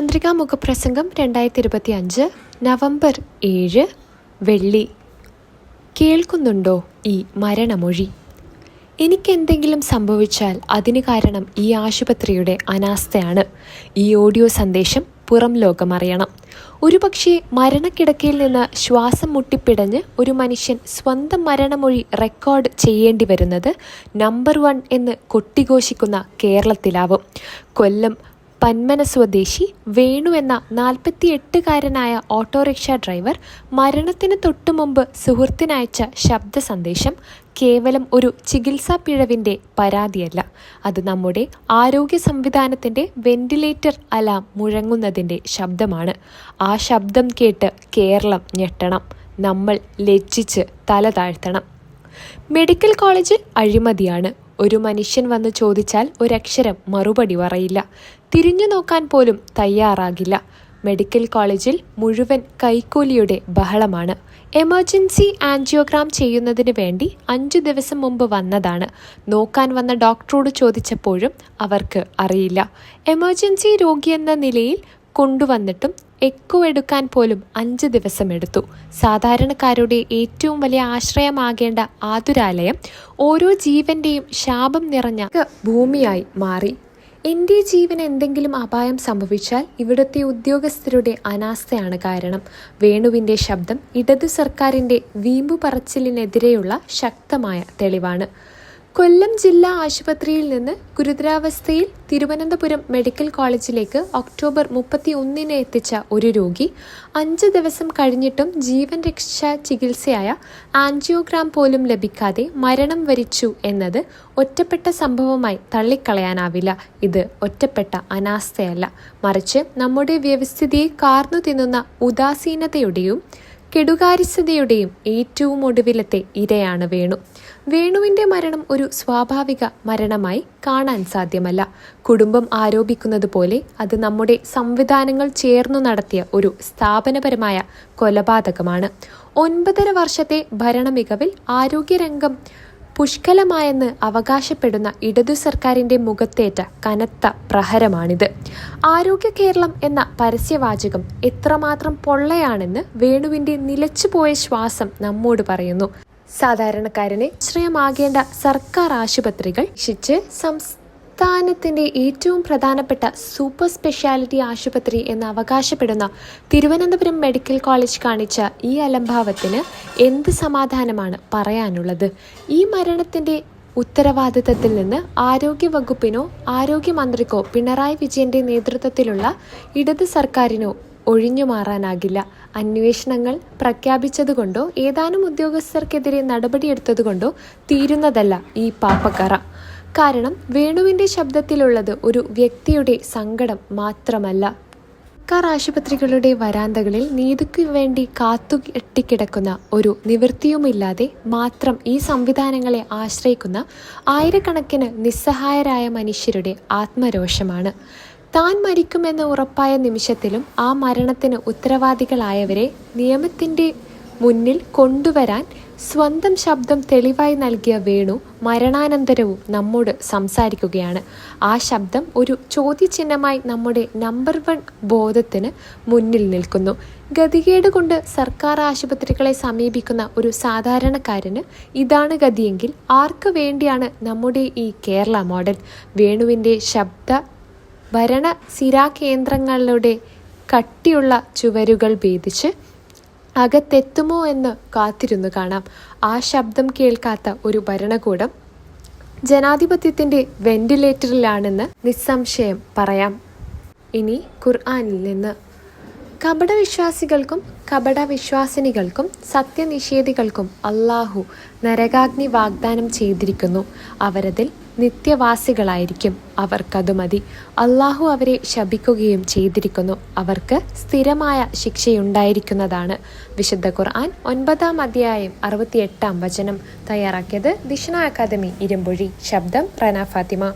ചന്ദ്രിക മുഖപ്രസംഗം രണ്ടായിരത്തി ഇരുപത്തി അഞ്ച് നവംബർ ഏഴ് വെള്ളി. കേൾക്കുന്നുണ്ടോ ഈ മരണമൊഴി? എനിക്കെന്തെങ്കിലും സംഭവിച്ചാൽ അതിന് കാരണം ഈ ആശുപത്രിയുടെ അനാസ്ഥയാണ്. ഈ ഓഡിയോ സന്ദേശം പുറം ലോകമറിയണം ഒരുപക്ഷെ മരണക്കിടക്കയിൽ നിന്ന് ശ്വാസം മുട്ടിപ്പിടഞ്ഞ് ഒരു മനുഷ്യൻ സ്വന്തം മരണമൊഴി റെക്കോർഡ് ചെയ്യേണ്ടി വരുന്നത് നമ്പർ വൺ എന്ന് കൊട്ടിഘോഷിക്കുന്ന കേരളത്തിലാവും. കൊല്ലം പന്മന സ്വദേശി വേണു എന്ന നാൽപ്പത്തി എട്ടുകാരനായ ഓട്ടോറിക്ഷ ഡ്രൈവർ മരണത്തിന് തൊട്ടു മുമ്പ് സുഹൃത്തിനയച്ച ശബ്ദ സന്ദേശം കേവലം ഒരു ചികിത്സാ പിഴവിന്റെ പരാതിയല്ല. അത് നമ്മുടെ ആരോഗ്യ സംവിധാനത്തിന്റെ വെന്റിലേറ്റർ അലാം മുഴങ്ങുന്നതിന്റെ ശബ്ദമാണ്. ആ ശബ്ദം കേട്ട് കേരളം ഞെട്ടണം. നമ്മൾ ലജ്ജിച്ച് തല താഴ്ത്തണം. മെഡിക്കൽ കോളേജിൽ അഴിമതിയാണ്. ഒരു മനുഷ്യൻ വന്ന് ചോദിച്ചാൽ ഒരക്ഷരം മറുപടി പറയില്ല. തിരിഞ്ഞു നോക്കാൻ പോലും തയ്യാറാകില്ല. മെഡിക്കൽ കോളേജിൽ മുഴുവൻ കൈക്കൂലിയുടെ ബഹളമാണ്. എമർജൻസി ആൻജിയോഗ്രാം ചെയ്യുന്നതിന് വേണ്ടി അഞ്ചു ദിവസം മുമ്പ് വന്നതാണ്. നോക്കാൻ വന്ന ഡോക്ടറോട് ചോദിച്ചപ്പോഴും അവർക്ക് അറിയില്ല. എമർജൻസി രോഗിയെന്ന നിലയിൽ കൊണ്ടുവന്നിട്ടും എക്കോ എടുക്കാൻ പോലും അഞ്ച് ദിവസമെടുത്തു. സാധാരണക്കാരുടെ ഏറ്റവും വലിയ ആശ്രയമാകേണ്ട ആതുരാലയം ഓരോ ജീവന്റെയും ശാപം നിറഞ്ഞ ഭൂമിയായി മാറി. എന്റെ ജീവന് എന്തെങ്കിലും അപായം സംഭവിച്ചാൽ ഇവിടുത്തെ ഉദ്യോഗസ്ഥരുടെ അനാസ്ഥയാണ് കാരണം. വേണുവിന്റെ ശബ്ദം ഇടതു സർക്കാരിന്റെ വീമ്പു പറച്ചിലിനെതിരെയുള്ള ശക്തമായ തെളിവാണ്. കൊല്ലം ജില്ലാ ആശുപത്രിയിൽ നിന്ന് ഗുരുതരാവസ്ഥയിൽ തിരുവനന്തപുരം മെഡിക്കൽ കോളേജിലേക്ക് ഒക്ടോബർ മുപ്പത്തി ഒന്നിന് എത്തിച്ച ഒരു രോഗി അഞ്ച് ദിവസം കഴിഞ്ഞിട്ടും ജീവൻ രക്ഷാ ചികിത്സയായ ആൻജിയോഗ്രാം പോലും ലഭിക്കാതെ മരണം വരിച്ചു എന്നത് ഒറ്റപ്പെട്ട സംഭവമായി തള്ളിക്കളയാനാവില്ല. ഇത് ഒറ്റപ്പെട്ട അനാസ്ഥയല്ല. മറിച്ച് നമ്മുടെ വ്യവസ്ഥിതിയെ കാർന്നു തിന്നുന്ന ഉദാസീനതയുടെയും കെടുകാര്യസ്ഥതയുടെയും ഏറ്റവും ഒടുവിലത്തെ ഇരയാണ് വേണു. വേണുവിന്റെ മരണം ഒരു സ്വാഭാവിക മരണമായി കാണാൻ സാധ്യമല്ല. കുടുംബം ആരോപിക്കുന്നത് പോലെ അത് നമ്മുടെ സംവിധാനങ്ങൾ ചേർന്നു നടത്തിയ ഒരു സ്ഥാപനപരമായ കൊലപാതകമാണ്. ഒൻപതര വർഷത്തെ ഭരണമികവിൽ ആരോഗ്യരംഗം പുഷ്കലമായെന്ന് അവകാശപ്പെടുന്ന ഇടതു സർക്കാരിന്റെ മുഖത്തേറ്റ കനത്ത പ്രഹരമാണിത്. ആരോഗ്യ കേരളം എന്ന പരസ്യവാചകം എത്രമാത്രം പൊള്ളയാണെന്ന് വേണുവിന്റെ നിലച്ചുപോയ ശ്വാസം നമ്മോട് പറയുന്നു. സാധാരണക്കാരനെ ശ്രയമാകേണ്ട സർക്കാർ ആശുപത്രികൾ ശിച്ച് സംസ്ഥാനത്തിന്റെ ഏറ്റവും പ്രധാനപ്പെട്ട സൂപ്പർ സ്പെഷ്യാലിറ്റി ആശുപത്രി എന്ന് അവകാശപ്പെടുന്ന തിരുവനന്തപുരം മെഡിക്കൽ കോളേജ് കാണിച്ച ഈ അലംഭാവത്തിന് എന്ത് സമാധാനമാണ് പറയാനുള്ളത്? ഈ മരണത്തിന്റെ ഉത്തരവാദിത്തത്തിൽ നിന്ന് ആരോഗ്യ വകുപ്പിനോ ആരോഗ്യമന്ത്രിക്കോ പിണറായി വിജയന്റെ നേതൃത്വത്തിലുള്ള ഇടത് സർക്കാരിനോ ഒഴിഞ്ഞു മാറാനാകില്ല. അന്വേഷണങ്ങൾ പ്രഖ്യാപിച്ചതുകൊണ്ടോ ഏതാനും ഉദ്യോഗസ്ഥർക്കെതിരെ നടപടിയെടുത്തതുകൊണ്ടോ തീരുന്നതല്ല ഈ പാപ്പക്കറ. കാരണം വേണുവിന്റെ ശബ്ദത്തിലുള്ളത് ഒരു വ്യക്തിയുടെ സങ്കടം മാത്രമല്ല. സർക്കാർ ആശുപത്രികളുടെ വരാന്തകളിൽ നീതിക്ക് വേണ്ടി കാത്തു കെട്ടിക്കിടക്കുന്ന ഒരു നിവൃത്തിയുമില്ലാതെ മാത്രം ഈ സംവിധാനങ്ങളെ ആശ്രയിക്കുന്ന ആയിരക്കണക്കിന് നിസ്സഹായരായ മനുഷ്യരുടെ ആത്മരോഷമാണ്. താൻ മരിക്കുമെന്ന് ഉറപ്പായ നിമിഷത്തിലും ആ മരണത്തിന് ഉത്തരവാദികളായവരെ നിയമത്തിന്റെ മുന്നിൽ കൊണ്ടുവരാൻ സ്വന്തം ശബ്ദം തെളിവായി നൽകിയ വേണു മരണാനന്തരവും നമ്മോട് സംസാരിക്കുകയാണ്. ആ ശബ്ദം ഒരു ചോദ്യചിഹ്നമായി നമ്മുടെ നമ്പർ വൺ ബോധത്തിന് മുന്നിൽ നിൽക്കുന്നു. ഗതികേട് കൊണ്ട് സർക്കാർ ആശുപത്രികളെ സമീപിക്കുന്ന ഒരു സാധാരണക്കാരന് ഇതാണ് ഗതിയെങ്കിൽ ആർക്ക് വേണ്ടിയാണ് നമ്മുടെ ഈ കേരള മോഡൽ? വേണുവിന്റെ ശബ്ദ ഭരണ സിരാകേന്ദ്രങ്ങളുടെ കട്ടിയുള്ള ചുവരുകൾ ഭേദിച്ച് അകത്തെത്തുമോ എന്ന് കാത്തിരുന്നു കാണാം. ആ ശബ്ദം കേൾക്കാത്ത ഒരു ഭരണകൂടം ജനാധിപത്യത്തിന്റെ വെന്റിലേറ്ററിലാണെന്ന് നിസ്സംശയം പറയാം. ഇനി ഖുർആാനിൽ നിന്ന് കപടവിശ്വാസികൾക്കും കപടവിശ്വാസിനികൾക്കും സത്യനിഷേധികൾക്കും അള്ളാഹു നരകാഗ്നി വാഗ്ദാനം ചെയ്തിരിക്കുന്നു. അവരതിൽ നിത്യവാസികളായിരിക്കും. അവർക്കതു മതി. അള്ളാഹു അവരെ ശപിക്കുകയും ചെയ്തിരിക്കുന്നു. അവർക്ക് സ്ഥിരമായ ശിക്ഷയുണ്ടായിരിക്കുന്നതാണ്. വിശുദ്ധ ഖുർആൻ ഒൻപതാം അധ്യായം അറുപത്തിയെട്ടാം വചനം. തയ്യാറാക്കിയത് ദിഷ്ണ അക്കാദമി ഇരുമ്പൊഴി. ശബ്ദം റന ഫാത്തിമ.